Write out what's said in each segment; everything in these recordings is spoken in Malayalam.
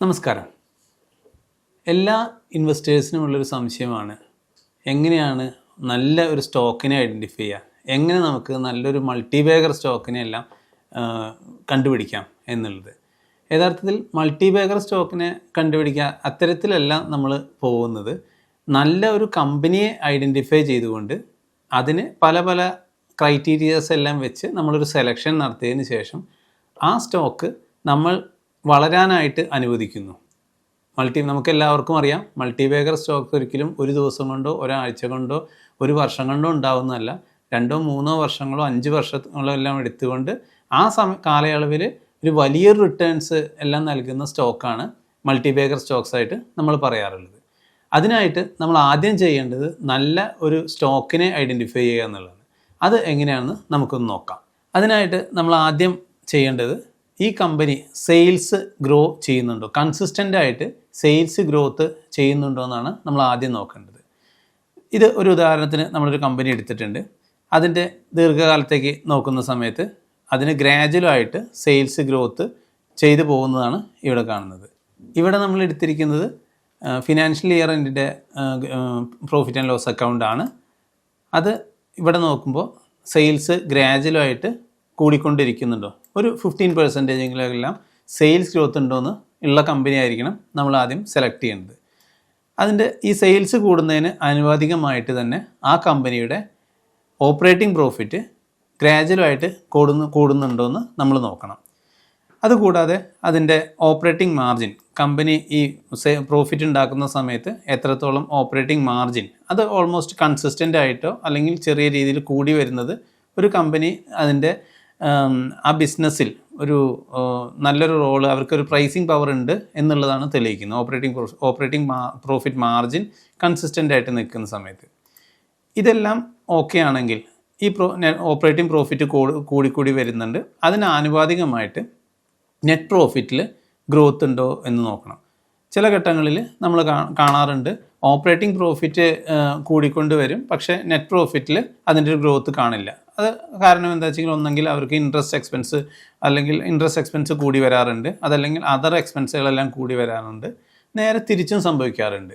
നമസ്കാരം. എല്ലാ ഇൻവെസ്റ്റേഴ്സിനും ഉള്ളൊരു സംശയമാണ്. എങ്ങനെയാണ് നല്ല ഒരു സ്റ്റോക്കിനെ ഐഡന്റിഫൈ ചെയ്യുക എങ്ങനെ നമുക്ക് നല്ലൊരു മൾട്ടിബേഗർ സ്റ്റോക്കിനെ എല്ലാം കണ്ടുപിടിക്കാം എന്നുള്ളത്. യഥാർത്ഥത്തിൽ മൾട്ടിബേഗർ സ്റ്റോക്കിനെ കണ്ടുപിടിക്കുക അത്തരത്തിലല്ല നമ്മൾ പോകുന്നത്. നല്ല ഒരു കമ്പനിയെ ഐഡന്റിഫൈ ചെയ്തുകൊണ്ട് അതിന് പല പല ക്രൈറ്റീരിയസ് എല്ലാം വെച്ച് നമ്മളൊരു സെലക്ഷൻ നടത്തിയതിന് ശേഷം ആ സ്റ്റോക്ക് നമ്മൾ വളരാനായിട്ട് അനുവദിക്കുന്നു. മൾട്ടി നമുക്ക് എല്ലാവർക്കും അറിയാം. മൾട്ടിബേഗർ സ്റ്റോക്ക് ഒരിക്കലും ഒരു ദിവസം കൊണ്ടോ ഒരാഴ്ച കൊണ്ടോ ഒരു വർഷം കൊണ്ടോ ഉണ്ടാവുന്നതല്ല. രണ്ടോ മൂന്നോ വർഷങ്ങളോ അഞ്ച് വർഷങ്ങളോ എല്ലാം എടുത്തുകൊണ്ട് ആ സമ കാലയളവിൽ ഒരു വലിയ റിട്ടേൺസ് എല്ലാം നൽകുന്ന സ്റ്റോക്കാണ് മൾട്ടിബേഗർ സ്റ്റോക്സ് ആയിട്ട് നമ്മൾ പറയാറുള്ളത്. അതിനായിട്ട് നമ്മൾ ആദ്യം ചെയ്യേണ്ടത് നല്ല ഒരു സ്റ്റോക്കിനെ ഐഡന്റിഫൈ ചെയ്യുക എന്നുള്ളതാണ്. അത് എങ്ങനെയാണെന്ന് നമുക്കൊന്ന് നോക്കാം. അതിനായിട്ട് നമ്മൾ ആദ്യം ചെയ്യേണ്ടത് ഈ കമ്പനി സെയിൽസ് ഗ്രോ ചെയ്യുന്നുണ്ടോ? കൺസിസ്റ്റന്റ് ആയിട്ട് സെയിൽസ് ഗ്രോത്ത് ചെയ്യുന്നുണ്ടോ എന്നാണ് നമ്മൾ ആദ്യം നോക്കേണ്ടത്. ഇത് ഒരു ഉദാഹരണത്തിന് നമ്മളൊരു കമ്പനി എടുത്തിട്ടുണ്ട്. അതിന്റെ ദീർഘകാലത്തേക്ക് നോക്കുന്ന സമയത്ത് അതിന് ഗ്രാജുവലായിട്ട് സെയിൽസ് ഗ്രോത്ത് ചെയ്തു പോകുന്നതാണ് ഇവിടെ കാണുന്നത്. ഇവിടെ നമ്മൾ എടുത്തിരിക്കുന്നത് ഫിനാൻഷ്യൽ ഇയർ എൻഡിന്റെ പ്രോഫിറ്റ് ആൻഡ് ലോസ് അക്കൗണ്ടാണ് അത് ഇവിടെ നോക്കുമ്പോൾ സെയിൽസ് ഗ്രാജുവലായിട്ട് കൂടിക്കൊണ്ടിരിക്കുന്നുണ്ടോ? ഒരു ഫിഫ്റ്റീൻ പെർസെന്റേജെങ്കിലെല്ലാം സെയിൽസ് ഗ്രോത്ത് ഉണ്ടോയെന്ന് ഉള്ള കമ്പനി ആയിരിക്കണം നമ്മൾ ആദ്യം സെലക്ട് ചെയ്യേണ്ടത്. അതിന്റെ ഈ സെയിൽസ് കൂടുന്നതിന് ആനുപാതികമായിട്ട് തന്നെ ആ കമ്പനിയുടെ ഓപ്പറേറ്റിംഗ് പ്രോഫിറ്റ് ഗ്രാജുവലായിട്ട് കൂടുന്നു കൂടുന്നുണ്ടോ എന്ന് നമ്മൾ നോക്കണം. അതുകൂടാതെ അതിന്റെ ഓപ്പറേറ്റിംഗ് മാർജിൻ കമ്പനി ഈ പ്രോഫിറ്റ് ഉണ്ടാക്കുന്ന സമയത്ത് എത്രത്തോളം ഓപ്പറേറ്റിംഗ് മാർജിൻ അത് ഓൾമോസ്റ്റ് കൺസിസ്റ്റന്റ് ആയിട്ടോ അല്ലെങ്കിൽ ചെറിയ രീതിയിൽ കൂടി വരുന്നത് ഒരു കമ്പനി അതിന്റെ ആ ബിസിനസ്സിൽ ഒരു നല്ലൊരു റോൾ അവർക്കൊരു പ്രൈസിങ് പവർ ഉണ്ട് എന്നുള്ളതാണ് തെളിയിക്കുന്നത്. Operating operating profit margin consistent ആയിട്ട് നിൽക്കുന്ന സമയത്ത്. ഇതെല്ലാം ഓക്കെ ആണെങ്കിൽ ഈ പ്രോ ഓപ്പറേറ്റിംഗ് പ്രോഫിറ്റ് കൂടിക്കൂടി വരുന്നുണ്ട്. അതിന് ആനുപാതികമായിട്ട് നെറ്റ് പ്രോഫിറ്റിൽ ഗ്രോത്ത് ഉണ്ടോ എന്ന് നോക്കണം. ചില ഘട്ടങ്ങളിൽ നമ്മൾ കാണാറുണ്ട്. ഓപ്പറേറ്റിംഗ് പ്രോഫിറ്റ് കൂടിക്കൊണ്ട് വരും. പക്ഷേ നെറ്റ് പ്രോഫിറ്റിൽ അതിന്റെ ഒരു ഗ്രോത്ത് കാണില്ല. അത് കാരണം എന്താ വെച്ചെങ്കിൽ ഒന്നെങ്കിൽ അവർക്ക് ഇൻട്രസ്റ്റ് എക്സ്പെൻസ് അല്ലെങ്കിൽ ഇൻട്രസ്റ്റ് എക്സ്പെൻസ് കൂടി വരാറുണ്ട്. അതല്ലെങ്കിൽ അതർ എക്സ്പെൻസുകളെല്ലാം കൂടി വരാറുണ്ട്. നേരെ തിരിച്ചും സംഭവിക്കാറുണ്ട്.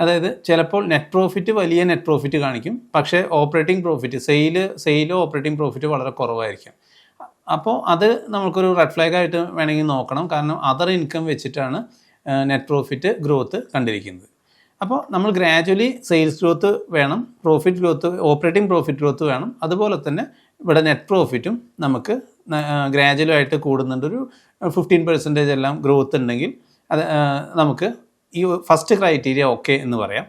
അതായത് ചിലപ്പോൾ നെറ്റ് പ്രോഫിറ്റ് വലിയ നെറ്റ് പ്രോഫിറ്റ് കാണിക്കും. പക്ഷേ ഓപ്പറേറ്റിംഗ് പ്രോഫിറ്റ് സെയിൽ സെയിലോ ഓപ്പറേറ്റിംഗ് പ്രോഫിറ്റ് വളരെ കുറവായിരിക്കും. അപ്പോൾ അത് നമുക്കൊരു റെഡ് ഫ്ലാഗ് ആയിട്ട് വേണമെങ്കിൽ നോക്കണം. കാരണം അതർ ഇൻകം വെച്ചിട്ടാണ് നെറ്റ് പ്രോഫിറ്റ് ഗ്രോത്ത് കണ്ടിരിക്കുന്നത്. അപ്പോൾ നമ്മൾ ഗ്രാജുവലി സെയിൽസ് ഗ്രോത്ത് വേണം profit growth operating profit growth വേണം. അതുപോലെ തന്നെ ഇവിടെ നെറ്റ് പ്രോഫിറ്റും നമുക്ക് ഗ്രാജുവലായിട്ട് കൂടുന്നുണ്ട്. ഒരു ഫിഫ്റ്റീൻ പെർസെന്റേജ് എല്ലാം ഗ്രോത്ത് ഉണ്ടെങ്കിൽ അത് നമുക്ക് ഈ ഫസ്റ്റ് ക്രൈറ്റീരിയ ഓക്കെ എന്ന് പറയാം.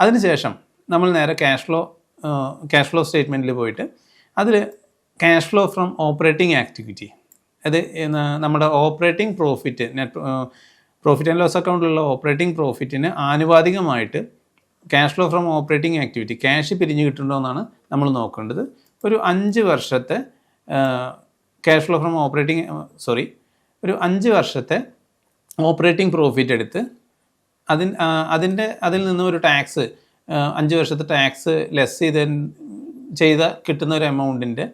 അതിനുശേഷം നമ്മൾ നേരെ ക്യാഷ് ഫ്ലോ ക്യാഷ് ഫ്ലോ സ്റ്റേറ്റ്മെന്റിൽ പോയിട്ട് അതിൽ cash flow from operating activity അത് നമ്മുടെ operating profit net profit and loss അക്കൗണ്ടിലുള്ള operating പ്രോഫിറ്റിന് ആനുപാതികമായിട്ട് cash flow from operating activity cash പിരിഞ്ഞു കിട്ടുന്നുണ്ടോ എന്നാണ് നമ്മൾ നോക്കേണ്ടത്. ഒരു അഞ്ച് വർഷത്തെ cash flow from operating sorry ഒരു അഞ്ച് വർഷത്തെ ഓപ്പറേറ്റിംഗ് പ്രോഫിറ്റ് എടുത്ത് അതിൻ അതിന്റെ അതിൽ നിന്ന് ഒരു ടാക്സ് അഞ്ച് വർഷത്തെ ടാക്സ് ലെസ് ചെയ്ത ചെയ്ത കിട്ടുന്ന ഒരു എമൗണ്ടിന്റെ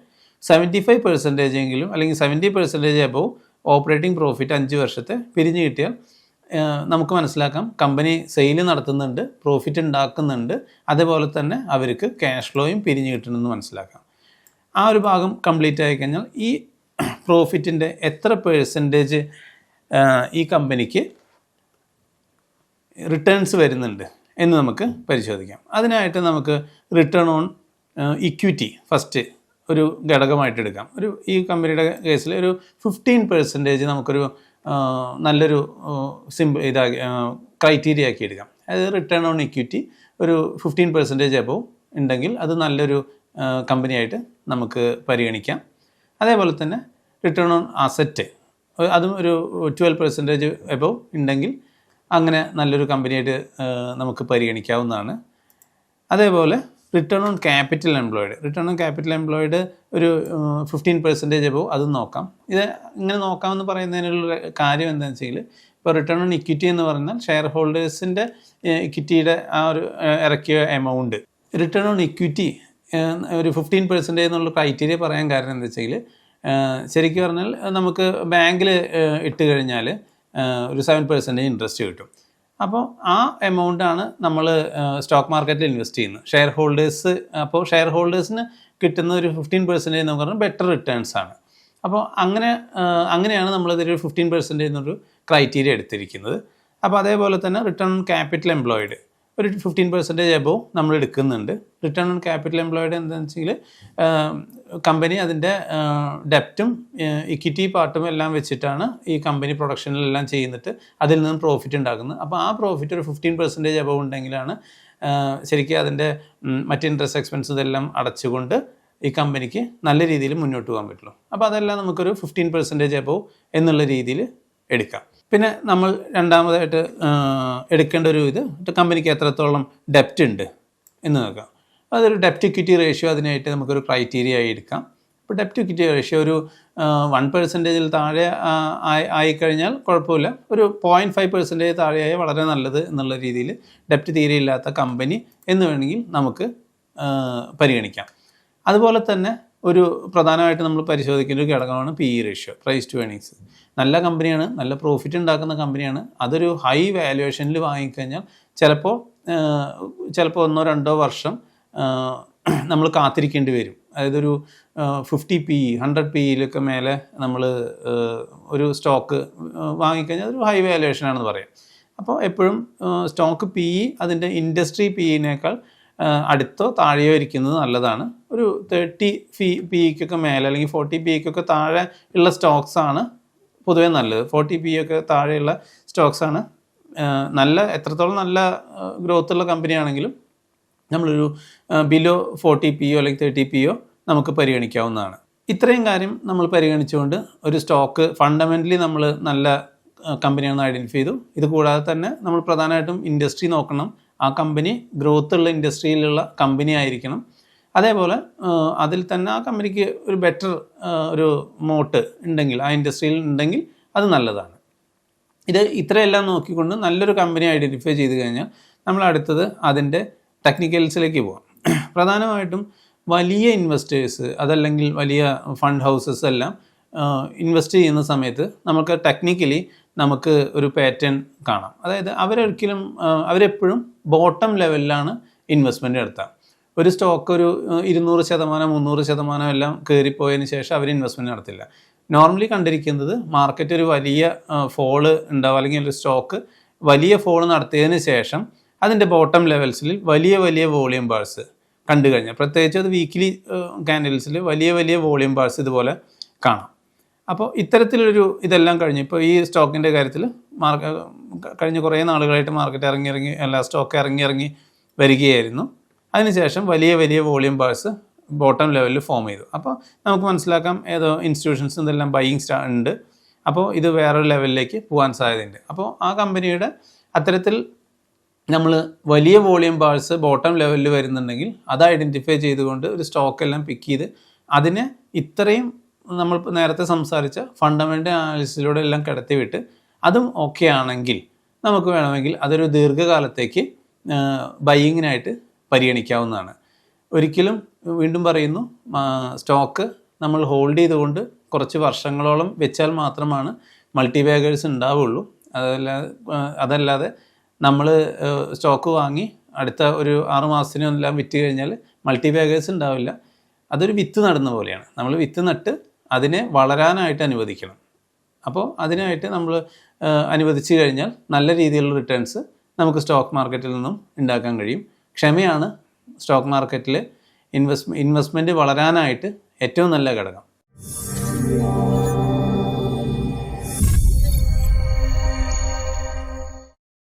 സെവന്റി ഫൈവ് പെർസെന്റേജ് എങ്കിലും അല്ലെങ്കിൽ seventy percentage above operating profit അഞ്ച് വർഷത്തെ പിരിഞ്ഞു കിട്ടിയാൽ നമുക്ക് മനസ്സിലാക്കാം. കമ്പനി സെയിൽ നടത്തുന്നുണ്ട് പ്രോഫിറ്റ് ഉണ്ടാക്കുന്നുണ്ട്. അതേപോലെ തന്നെ അവർക്ക് ക്യാഷ് ഫ്ലോയും പിരിഞ്ഞു കിട്ടുന്നെന്ന് മനസ്സിലാക്കാം. ആ ഒരു ഭാഗം കംപ്ലീറ്റ് ആയി കഴിഞ്ഞാൽ ഈ പ്രോഫിറ്റിന്റെ എത്ര പേഴ്സന്റേജ് ഈ കമ്പനിക്ക് റിട്ടേൺസ് വരുന്നുണ്ട് എന്ന് നമുക്ക് പരിശോധിക്കാം. അതിനായിട്ട് നമുക്ക് റിട്ടേൺ ഓൺ ഇക്വിറ്റി ഫസ്റ്റ് ഒരു ഘടകമായിട്ട് എടുക്കാം. ഒരു ഈ കമ്പനിയുടെ കേസിൽ ഒരു ഫിഫ്റ്റീൻ പെർസെന്റേജ് നമുക്കൊരു നല്ലൊരു സിമ്പിൾ ഇതാക്കി ക്രൈറ്റീരിയ ആക്കി എടുക്കാം. അതായത് റിട്ടേൺ ഓൺ ഇക്വിറ്റി ഒരു ഫിഫ്റ്റീൻ പെർസെന്റേജ് അബവ് ഉണ്ടെങ്കിൽ അത് നല്ലൊരു കമ്പനിയായിട്ട് നമുക്ക് പരിഗണിക്കാം. അതേപോലെ തന്നെ റിട്ടേൺ ഓൺ അസറ്റ് അതും ഒരു ട്വൽവ് പെർസെന്റേജ് എബവ് ഉണ്ടെങ്കിൽ അങ്ങനെ നല്ലൊരു കമ്പനിയായിട്ട് നമുക്ക് പരിഗണിക്കാവുന്നതാണ്. അതേപോലെ return on capital employed return on capital employed ഒരു ഫിഫ്റ്റീൻ പെർസെന്റേജ് അപ്പോൾ അത് നോക്കാം. ഇത് ഇങ്ങനെ നോക്കാമെന്ന് പറയുന്നതിനുള്ള കാര്യം എന്താണെന്ന് വെച്ചാൽ ഇപ്പോൾ റിട്ടേൺ ഓൺ ഇക്വിറ്റി എന്ന് പറഞ്ഞാൽ ഷെയർ ഹോൾഡേഴ്സിന്റെ ഇക്വിറ്റിയുടെ ആ ഒരു ഇറക്കിയ എമൗണ്ട് റിട്ടേൺ ഓൺ ഇക്വിറ്റി ഒരു ഫിഫ്റ്റീൻ പെർസെന്റേജ് എന്നുള്ള ക്രൈറ്റീരിയ പറയാൻ കാരണം എന്താ വെച്ചാൽ ശരിക്കും പറഞ്ഞാൽ നമുക്ക് ബാങ്കിൽ ഇട്ട് കഴിഞ്ഞാൽ ഒരു സെവൻ പെർസെന്റേജ് ഇൻട്രസ്റ്റ് കിട്ടും. അപ്പോൾ ആ എമൗണ്ടാണ് നമ്മൾ സ്റ്റോക്ക് മാർക്കറ്റിൽ ഇൻവെസ്റ്റ് ചെയ്യുന്നത് ഷെയർ ഹോൾഡേഴ്സ് അപ്പോൾ ഷെയർ ഹോൾഡേഴ്സിന് കിട്ടുന്ന ഒരു ഫിഫ്റ്റീൻ പെർസെന്റേജ് എന്ന് പറഞ്ഞാൽ ബെറ്റർ റിട്ടേൺസ് ആണ്. അപ്പോൾ അങ്ങനെ അങ്ങനെയാണ് നമ്മളിതൊരു ഫിഫ്റ്റീൻ പെർസെന്റേജ് എന്നൊരു ക്രൈറ്റീരിയ എടുത്തിരിക്കുന്നത്. അപ്പോൾ അതേപോലെ തന്നെ റിട്ടേൺ ക്യാപിറ്റൽ എംപ്ലോയിഡ് ഒരു ഫിഫ്റ്റീൻ പെർസെന്റേജ് എബോവ് നമ്മൾ എടുക്കുന്നുണ്ട്. റിട്ടേൺ ഓൺ ക്യാപിറ്റൽ എംപ്ലോയിഡ് എന്താണെന്ന് വെച്ചെങ്കിൽ കമ്പനി അതിന്റെ ഡെപ്റ്റും ഇക്വിറ്റി പാർട്ടും എല്ലാം വെച്ചിട്ടാണ് ഈ കമ്പനി പ്രൊഡക്ഷനിലെല്ലാം ചെയ്യുന്നിട്ട് അതിൽ നിന്നും പ്രോഫിറ്റ് ഉണ്ടാക്കുന്നത്. അപ്പോൾ ആ പ്രോഫിറ്റ് ഒരു ഫിഫ്റ്റീൻ പെർസെന്റേജ് എബോവ് ഉണ്ടെങ്കിലാണ് ശരിക്കും അതിന്റെ മറ്റ് ഇൻട്രസ്റ്റ് എക്സ്പെൻസ് ഇതെല്ലാം അടച്ചുകൊണ്ട് ഈ കമ്പനിക്ക് നല്ല രീതിയിൽ മുന്നോട്ട് പോകാൻ പറ്റുള്ളൂ. അപ്പോൾ അതെല്ലാം നമുക്കൊരു ഫിഫ്റ്റീൻ പെർസെന്റേജ് എബോവ് എന്നുള്ള രീതിയിൽ എടുക്കാം. പിന്നെ നമ്മൾ രണ്ടാമതായിട്ട് എടുക്കേണ്ട ഒരു ഇത് കമ്പനിക്ക് എത്രത്തോളം ഡെപ്റ്റ് ഉണ്ട് എന്ന് നോക്കാം. അതൊരു ഡെപ്റ്റ് ഇക്വിറ്റി റേഷ്യോ അതിനായിട്ട് നമുക്കൊരു ക്രൈറ്റീരിയ ആയി എടുക്കാം. ഇപ്പോൾ ഡെപ്റ്റ് ഇക്വിറ്റി റേഷ്യോ ഒരു വൺ പെർസെന്റേജിൽ താഴെ ആയി- ആയിക്കഴിഞ്ഞാൽ കുഴപ്പമില്ല. ഒരു പോയിന്റ് ഫൈവ് പെർസെന്റേജ് താഴെയായ വളരെ നല്ലത് എന്നുള്ള രീതിയിൽ ഡെപ്റ്റ് തീരെ ഇല്ലാത്ത കമ്പനി എന്ന് വേണമെങ്കിൽ നമുക്ക് പരിഗണിക്കാം. അതുപോലെ തന്നെ ഒരു പ്രധാനമായിട്ട് നമ്മൾ പരിശോധിക്കേണ്ട ഒരു ഘടകമാണ് P E ratio price to earnings നല്ല കമ്പനിയാണ് നല്ല പ്രോഫിറ്റ് ഉണ്ടാക്കുന്ന കമ്പനിയാണ് അതൊരു ഹൈ വാല്യുവേഷനിൽ വാങ്ങിക്കഴിഞ്ഞാൽ ചിലപ്പോൾ ചിലപ്പോൾ ഒന്നോ രണ്ടോ വർഷം നമ്മൾ കാത്തിരിക്കേണ്ടി വരും. അതായത് ഒരു fifty P E hundred P ഇയിലൊക്കെ മേലെ നമ്മൾ ഒരു സ്റ്റോക്ക് വാങ്ങിക്കഴിഞ്ഞാൽ അതൊരു ഹൈ വാല്യുവേഷനാണെന്ന് പറയാം. അപ്പോൾ എപ്പോഴും സ്റ്റോക്ക് പി ഇ അതിന്റെ ഇൻഡസ്ട്രി പി ഇനേക്കാൾ അടുത്തോ താഴെയോ ഇരിക്കുന്നത് നല്ലതാണ്. ഒരു തേർട്ടി ഫി പി ഇക്കൊക്കെ മേലെ അല്ലെങ്കിൽ ഫോർട്ടി പി ഇക്കൊക്കെ താഴെ ഉള്ള സ്റ്റോക്സ് ആണ് പൊതുവേ നല്ലത്. ഫോർട്ടി പി ഒക്കെ താഴെയുള്ള സ്റ്റോക്സ് ആണ്. നല്ല എത്രത്തോളം നല്ല ഗ്രോത്ത് ഉള്ള കമ്പനിയാണെങ്കിലും നമ്മളൊരു ബിലോ ഫോർട്ടി പി ഒ അല്ലെങ്കിൽ തേർട്ടി പി ഒ നമുക്ക് പരിഗണിക്കാവുന്നതാണ്. ഇത്രയും കാര്യം നമ്മൾ പരിഗണിച്ചുകൊണ്ട് ഒരു സ്റ്റോക്ക് ഫണ്ടമെന്റലി നമ്മൾ നല്ല കമ്പനിയാണെന്ന് ഐഡന്റിഫൈ ചെയ്തു. ഇത് കൂടാതെ തന്നെ നമ്മൾ പ്രധാനമായിട്ടും ഇൻഡസ്ട്രി നോക്കണം. ആ കമ്പനി ഗ്രോത്ത് ഉള്ള ഇൻഡസ്ട്രിയിലുള്ള കമ്പനി ആയിരിക്കണം. അതേപോലെ അതിൽ തന്നെ ആ കമ്പനിക്ക് ഒരു ബെറ്റർ ഒരു മോട്ട് ഉണ്ടെങ്കിൽ ആ ഇൻഡസ്ട്രിയിൽ ഉണ്ടെങ്കിൽ അത് നല്ലതാണ്. ഇത് ഇത്രയെല്ലാം നോക്കിക്കൊണ്ട് നല്ലൊരു കമ്പനി ഐഡന്റിഫൈ ചെയ്ത് കഴിഞ്ഞാൽ നമ്മൾ അടുത്തത് അതിന്റെ ടെക്നിക്കൽസിലേക്ക് പോകാം പ്രധാനമായിട്ടും വലിയ ഇൻവെസ്റ്റേഴ്സ് അതല്ലെങ്കിൽ വലിയ ഫണ്ട് ഹൗസസ് എല്ലാം ഇൻവെസ്റ്റ് ചെയ്യുന്ന സമയത്ത് നമുക്ക് ടെക്നിക്കലി നമുക്ക് ഒരു പാറ്റേൺ കാണാം. അതായത് അവരൊരിക്കലും അവരെപ്പോഴും ബോട്ടം ലെവലിലാണ് ഇൻവെസ്റ്റ്മെന്റ് നടത്തുക ഒരു സ്റ്റോക്ക് ഒരു ഇരുന്നൂറ് ശതമാനം മുന്നൂറ് ശതമാനം എല്ലാം കയറിപ്പോയതിന് ശേഷം അവർ ഇൻവെസ്റ്റ്മെന്റ് നടത്തില്ല. നോർമലി കണ്ടിരിക്കുന്നത് മാർക്കറ്റ് ഒരു വലിയ ഫോൾ ഉണ്ടാവും അല്ലെങ്കിൽ ഒരു സ്റ്റോക്ക് വലിയ ഫോൾ നടത്തിയതിന് ശേഷം അതിന്റെ ബോട്ടം ലെവൽസിൽ വലിയ വലിയ വോളിയം ബാഴ്സ് കണ്ടു കഴിഞ്ഞാൽ. പ്രത്യേകിച്ച് അത് വീക്കിലി ക്യാൻഡിൽസിൽ വലിയ വലിയ വോളിയം ബാഴ്സ് ഇതുപോലെ കാണാം. അപ്പോൾ ഇത്തരത്തിലൊരു ഇതെല്ലാം കഴിഞ്ഞ്. ഇപ്പോൾ ഈ സ്റ്റോക്കിന്റെ കാര്യത്തിൽ മാർക്ക കഴിഞ്ഞ കുറേ നാളുകളായിട്ട് മാർക്കറ്റ് ഇറങ്ങി ഇറങ്ങി അല്ല സ്റ്റോക്ക് ഇറങ്ങി ഇറങ്ങി വരികയായിരുന്നു. അതിനുശേഷം വലിയ വലിയ വോളിയം ബാഴ്സ് ബോട്ടം ലെവലിൽ ഫോം ചെയ്തു. അപ്പോൾ നമുക്ക് മനസ്സിലാക്കാം ഏതോ ഇൻസ്റ്റിറ്റ്യൂഷൻസ് ഇതെല്ലാം ബൈയിങ് സ്റ്റാ ഉണ്ട്. അപ്പോൾ ഇത് വേറൊരു ലെവലിലേക്ക് പോകാൻ സാധ്യതയുണ്ട്. അപ്പോൾ ആ കമ്പനിയുടെ അത്തരത്തിൽ നമ്മൾ വലിയ വോളിയം ബാഴ്സ് ബോട്ടം ലെവലിൽ വരുന്നുണ്ടെങ്കിൽ അത് ഐഡന്റിഫൈ ചെയ്തുകൊണ്ട് ഒരു സ്റ്റോക്കെല്ലാം പിക്ക് ചെയ്ത് അതിനെ ഇത്രയും നമ്മൾ നേരത്തെ സംസാരിച്ച ഫണ്ടമെന്റൽ അനാലിസിലൂടെ എല്ലാം കിടത്തി വിട്ട് അതും ഓക്കെ ആണെങ്കിൽ നമുക്ക് വേണമെങ്കിൽ അതൊരു ദീർഘകാലത്തേക്ക് ബൈയിങ്ങിനായിട്ട് പരിഗണിക്കാവുന്നതാണ്. ഒരിക്കലും വീണ്ടും പറയുന്നു സ്റ്റോക്ക് നമ്മൾ ഹോൾഡ് ചെയ്തുകൊണ്ട് കുറച്ച് വർഷങ്ങളോളം വെച്ചാൽ മാത്രമാണ് മൾട്ടി ബാഗേഴ്സ് ഉണ്ടാവുള്ളൂ അതല്ലാതെ അതല്ലാതെ നമ്മൾ സ്റ്റോക്ക് വാങ്ങി അടുത്ത ഒരു ആറ് മാസത്തിനെല്ലാം വിറ്റ് കഴിഞ്ഞാൽ മൾട്ടി ബാഗേഴ്സ് ഉണ്ടാവില്ല. അതൊരു വിത്ത് നടുന്ന പോലെയാണ്. നമ്മൾ വിത്ത് നട്ട് അതിനെ വളരാനായിട്ട് അനുവദിക്കണം. അപ്പോൾ അതിനായിട്ട് നമ്മൾ അനുവദിച്ചു കഴിഞ്ഞാൽ നല്ല രീതിയിലുള്ള റിട്ടേൺസ് നമുക്ക് സ്റ്റോക്ക് മാർക്കറ്റിൽ നിന്നും ഉണ്ടാക്കാൻ കഴിയും. ക്ഷമയാണ് സ്റ്റോക്ക് മാർക്കറ്റിൽ ഇൻവെസ്റ്റ് ഇൻവെസ്റ്റ്മെന്റ് വളരാനായിട്ട് ഏറ്റവും നല്ല ഘടകം.